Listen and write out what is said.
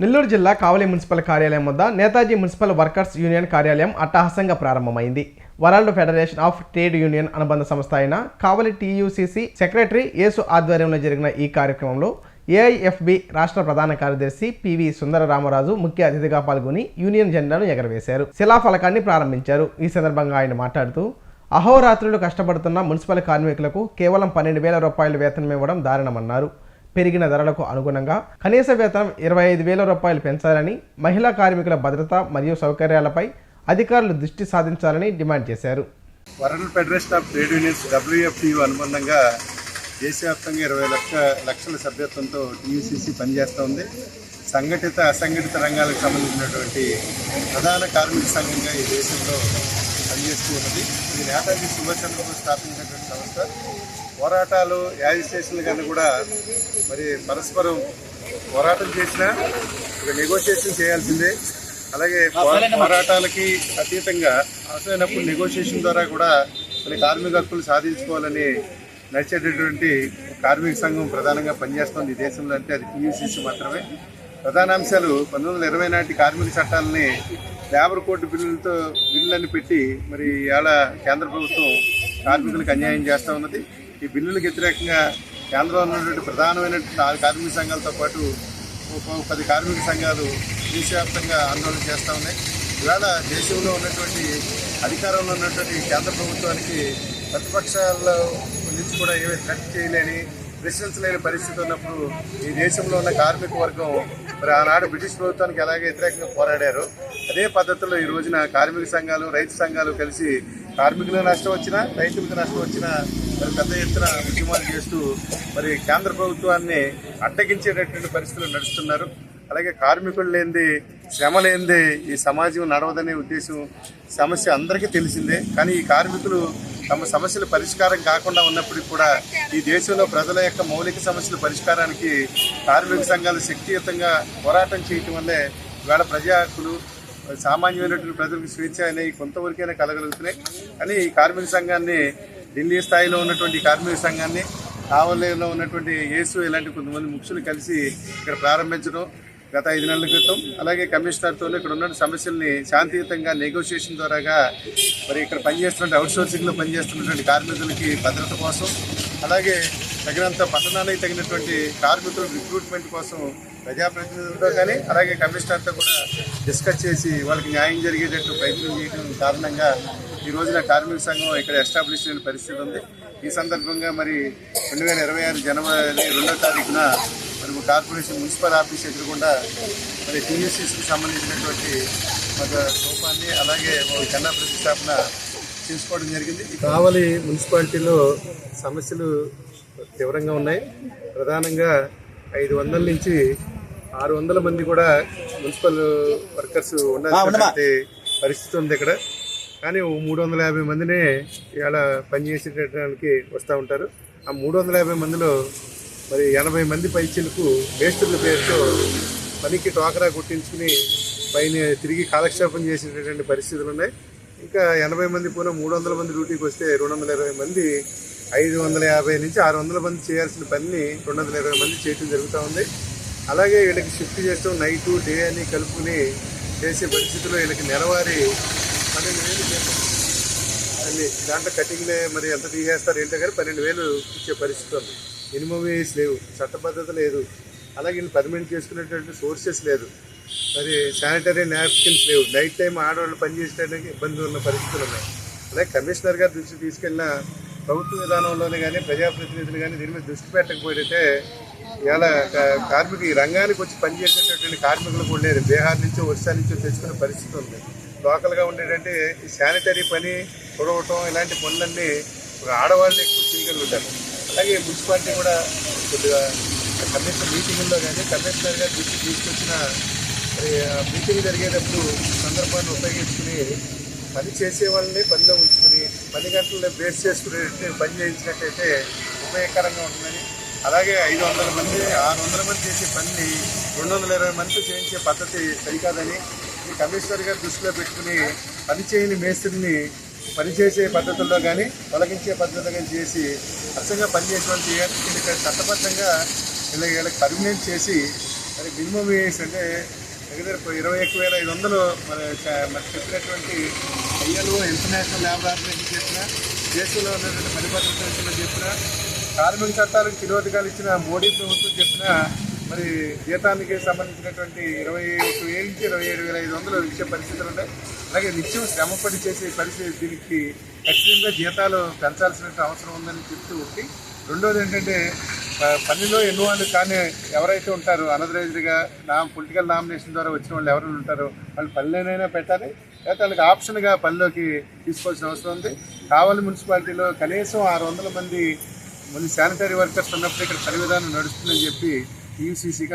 నెల్లూరు జిల్లా కావలి మున్సిపల్ కార్యాలయం వద్ద నేతాజీ మున్సిపల్ వర్కర్స్ యూనియన్ కార్యాలయం అట్టహాసంగా ప్రారంభమైంది. World federation of trade union అనుబంధ సంస్థ అయిన కావలి టీయూసీసీ సెక్రటరీ యేసు ఆధ్వర్యంలో జరిగిన ఈ కార్యక్రమంలో ఏఐఎఫ్బి రాష్ట్ర ప్రధాన కార్యదర్శి పివి సుందర రామరాజు ముఖ్య అతిథిగా పాల్గొని యూనియన్ జెండాను ఎగరవేశారు. శిలాఫలకాన్ని ప్రారంభించారు. ఈ సందర్భంగా ఆయన మాట్లాడుతూ అహోరాత్రులు కష్టపడుతున్న మున్సిపల్ కార్మికులకు కేవలం పన్నెండు వేల రూపాయల వేతనం ఇవ్వడం దారుణమన్నారు. పెరిగిన ధరలకు అనుగుణంగా కనీస వేతనం ఇరవై ఐదు వేల రూపాయలు పెంచాలని మహిళా కార్మికుల భద్రత మరియు సౌకర్యాలపై అధికారులు దృష్టి సాధించాలని డిమాండ్ చేశారు. World federation of trade unions WFTU అనుబంధంగా దేశవ్యాప్తంగా ఇరవై లక్ష లక్షల సభ్యత్వంతో టీయూసీసీ పనిచేస్తూ ఉంది. సంఘటిత అసంఘటిత రంగాలకు సంబంధించినటువంటి ప్రధాన కార్మిక సంఘంగా ఈ దేశంలో పనిచేస్తూ ఉన్నది ఇది నేతాజీ సుభాష్ చంద్రబోస్ స్థాపించినటువంటి సంస్థ. పోరాటాలు యాజిస్ట్రేషన్లు కన్నా కూడా మరి పరస్పరం పోరాటం చేసినా ఒక నెగోషియేషన్ చేయాల్సిందే. అలాగే పోరాటాలకి అతీతంగా అవసరమైనప్పుడు నెగోషియేషన్ ద్వారా కూడా మరి కార్మిక హక్కులు సాధించుకోవాలని నడిచేటటువంటి కార్మిక సంఘం ప్రధానంగా పనిచేస్తుంది ఈ దేశంలో. అంటే అది టీయూసీసీ మాత్రమే. ప్రధాన అంశాలు పంతొమ్మిది వందల ఇరవై నాటి కార్మిక చట్టాలని లేబర్ కోర్టు బిల్లులతో బిల్లులని పెట్టి మరి ఇవాళ కేంద్ర ప్రభుత్వం కార్మికులకు అన్యాయం చేస్తూ ఉన్నది. ఈ బిల్లులకు వ్యతిరేకంగా కేంద్రంలో ఉన్నటువంటి ప్రధానమైనటువంటి కార్మిక సంఘాలతో పాటు ఒక పది కార్మిక సంఘాలు దేశవ్యాప్తంగా ఆందోళన చేస్తూ ఉన్నాయి. ఇవాళ దేశంలో ఉన్నటువంటి అధికారంలో ఉన్నటువంటి కేంద్ర ప్రభుత్వానికి ప్రతిపక్షాల్లో నుంచి కూడా ఏమీ థ్రెట్ చేయలేని ప్రశ్నించలేని పరిస్థితి ఉన్నప్పుడు ఈ దేశంలో ఉన్న కార్మిక వర్గం మరి ఆనాడు బ్రిటిష్ ప్రభుత్వానికి ఎలాగే వ్యతిరేకంగా పోరాడారో. అదే పద్ధతిలో ఈ రోజున కార్మిక సంఘాలు రైతు సంఘాలు కలిసి కార్మికులకు నష్టం వచ్చినా రైతులకు నష్టం వచ్చినా మరి పెద్ద ఎత్తున ఉద్యమాలు చేస్తూ మరి కేంద్ర ప్రభుత్వాన్ని అడ్డగించేటటువంటి పరిస్థితులు నడుస్తున్నారు. అలాగే కార్మికులు లేనిది శ్రమ లేనిది ఈ సమాజం నడవదనే ఉద్దేశం సమస్య అందరికీ తెలిసిందే. కానీ ఈ కార్మికులు తమ సమస్యలు పరిష్కారం కాకుండా ఉన్నప్పటికీ కూడా ఈ దేశంలో ప్రజల యొక్క మౌలిక సమస్యల పరిష్కారానికి కార్మిక సంఘాలు శక్తియుతంగా పోరాటం చేయటం వల్లే ఇవాళ ప్రజా హక్కులు సామాన్యమైనటువంటి ప్రజలకు స్వేచ్ఛ అనేవి కొంతవరకైనా కలగలుగుతున్నాయి. కానీ ఈ కార్మిక సంఘాన్ని ఢిల్లీ స్థాయిలో ఉన్నటువంటి కార్మిక సంఘాన్ని కావలిలో ఉన్నటువంటి యేసు ఇలాంటి కొంతమంది ముఖ్యులు కలిసి ఇక్కడ ప్రారంభించడం గత ఐదు నెలల క్రితం అలాగే కమిషనర్తో ఇక్కడ ఉన్న సమస్యల్ని శాంతియుతంగా నెగోషియేషన్ ద్వారాగా మరి ఇక్కడ పనిచేస్తున్న అవుట్సోర్సింగ్లో పనిచేస్తున్నటువంటి కార్మికులకి భద్రత కోసం అలాగే తగినంత పట్టణానికి తగినటువంటి కార్మికుల రిక్రూట్మెంట్ కోసం ప్రజాప్రతినిధులతో కానీ అలాగే కమిషనర్తో కూడా డిస్కస్ చేసి వాళ్ళకి న్యాయం జరిగేటట్టు ప్రయత్నం చేయడం కారణంగా ఈ రోజున కార్మిక సంఘం ఇక్కడ ఎస్టాబ్లిష్ అయిన పరిస్థితి ఉంది. ఈ సందర్భంగా మరి రెండు వేల ఇరవై ఆరు జనవరి రెండో తారీఖున కార్పొరేషన్ మున్సిపల్ ఆఫీస్ ఎదురుకుండా మరి టీయూసీసీకి సంబంధించినటువంటి ఒక రూపాన్ని అలాగే కన్నా ప్రతిష్టాపన చేసుకోవడం జరిగింది. కావలి మున్సిపాలిటీలో సమస్యలు తీవ్రంగా ఉన్నాయి. ప్రధానంగా ఐదు వందల నుంచి ఆరు వందల మంది కూడా మున్సిపల్ వర్కర్స్ ఉండాల్సినటువంటి పరిస్థితి ఉంది ఇక్కడ. కానీ మూడు వందల యాభై మందినే ఇవాళ పనిచేసేటడానికి వస్తూ ఉంటారు. ఆ మూడు వందల యాభై మందిలో మరి ఎనభై మంది పైచీలకు మేస్త్రుల పేరుతో పనికి టోకరా కొట్టించుకుని పైన తిరిగి కాలక్షేపం చేసేటటువంటి పరిస్థితులు ఉన్నాయి. ఇంకా ఎనభై మంది పోయిన మూడు వందల మంది డ్యూటీకి వస్తే రెండు వందల ఇరవై మంది ఐదు వందల యాభై నుంచి ఆరు వందల మంది చేయాల్సిన పనిని రెండు వందల ఇరవై మంది చేయటం జరుగుతూ ఉంది. అలాగే వీళ్ళకి షిఫ్ట్ చేస్తాం నైట్ డే అని కలుపుకుని చేసే పరిస్థితిలో వీళ్ళకి నెలవారీ పన్నెండు వేలు దాంట్లో కటింగ్లే మరి ఎంత తీసేస్తారు ఏంటో కానీ పన్నెండు వేలు ఇచ్చే పరిస్థితి ఉంది. మినిమం వేస్ లేవు చట్టబద్ధత లేదు. అలాగే వీళ్ళు పర్మనెంట్ చేసుకునేటువంటి సోర్సెస్ లేదు. మరి శానిటరీ నాప్కిన్స్ లేవు. నైట్ టైం ఆడవాళ్ళు పనిచేసేటానికి ఇబ్బంది ఉన్న పరిస్థితులు ఉన్నాయి. అలాగే కమిషనర్ గారు దృష్టి తీసుకెళ్ళిన ప్రభుత్వ విధానంలోనే కానీ ప్రజాప్రతినిధులు కానీ దీని మీద దృష్టి పెట్టకపోతే ఇవాళ కార్మికు కార్మిక ఈ రంగానికి వచ్చి పనిచేసేటటువంటి కార్మికులు కూడా లేరు. బీహార్ నుంచో ఒరిస్సా నుంచో తెచ్చుకునే పరిస్థితి ఉంది. లోకల్గా ఉండేటంటే ఈ శానిటరీ పని పొడవటం ఇలాంటి పనులన్నీ ఒక ఆడవాళ్ళు ఎక్కువ చేయగలుగుతారు. అలాగే మున్సిపాలిటీ కూడా కొద్దిగా కమిషనర్ మీటింగుల్లో కానీ కమిషనర్ గారు దృష్టి తీసుకొచ్చిన మీటింగ్ జరిగేటప్పుడు సందర్భాన్ని ఉపయోగించుకుని పని చేసే వాళ్ళని పనిలో ఉంచుకుని పని గంటలను బేస్ చేసుకునే పని చేయించినట్టయితే ఉపయోగకరంగా ఉంటుందని. అలాగే ఐదు వందల మంది ఆరు వందల మంది చేసే పనిని రెండు వందల ఇరవై మందితో చేయించే పద్ధతి సరికాదని ఈ కమిషనర్ గారు దృష్టిలో పెట్టుకుని పని చేయని మేస్త్రిని పనిచేసే పద్ధతుల్లో కానీ తొలగించే పద్ధతుల్లో కానీ చేసి అచ్చంగా పనిచేసేవాళ్ళు చేయాలి వీళ్ళకి చట్టబద్ధంగా వీళ్ళకి వీళ్ళకి పర్మనెంట్ చేసి మరి మినిమం వేసి అంటే దగ్గర ఇరవై ఒక్క వేల ఐదు వందలు మరి మరి చెప్పినటువంటి ఐఎల్ఓ ఇంటర్నేషనల్ ల్యాబ్ ఆర్గనైజేషన్ చెప్పిన దేశంలో ఉన్నటువంటి పరిభద్రత చెప్పిన కార్మిక చట్టాలకు విరోధకాలు ఇచ్చిన మోడీ ప్రభుత్వం చెప్పిన మరి జీతానికి సంబంధించినటువంటి ఇరవై ఒక వేల నుంచి ఇరవై ఏడు వేల ఐదు వందలు ఇచ్చే పరిస్థితులు ఉన్నాయి. అలాగే నిత్యం శ్రమపడి చేసే పరిస్థితి దీనికి ఖచ్చితంగా జీతాలు పెంచాల్సిన అవసరం ఉందని చెప్తూ ఒకటి రెండోది ఏంటంటే ప- ఎన్నో వాళ్ళు కానీ ఎవరైతే ఉంటారో అనదరైజ్డ్గా నా పొలిటికల్ నామినేషన్ ద్వారా వచ్చిన వాళ్ళు ఎవరైనా ఉంటారో వాళ్ళు పనిలోనైనా పెట్టాలి. లేకపోతే వాళ్ళకి ఆప్షన్గా పనిలోకి తీసుకోవాల్సిన అవసరం ఉంది. కావాలి మున్సిపాలిటీలో కనీసం ఆరు వందల మంది మళ్ళీ శానిటరీ వర్కర్స్ ఉన్నప్పుడు ఇక్కడ పని విధానం నడుస్తుందని చెప్పి టీయూసీసీగా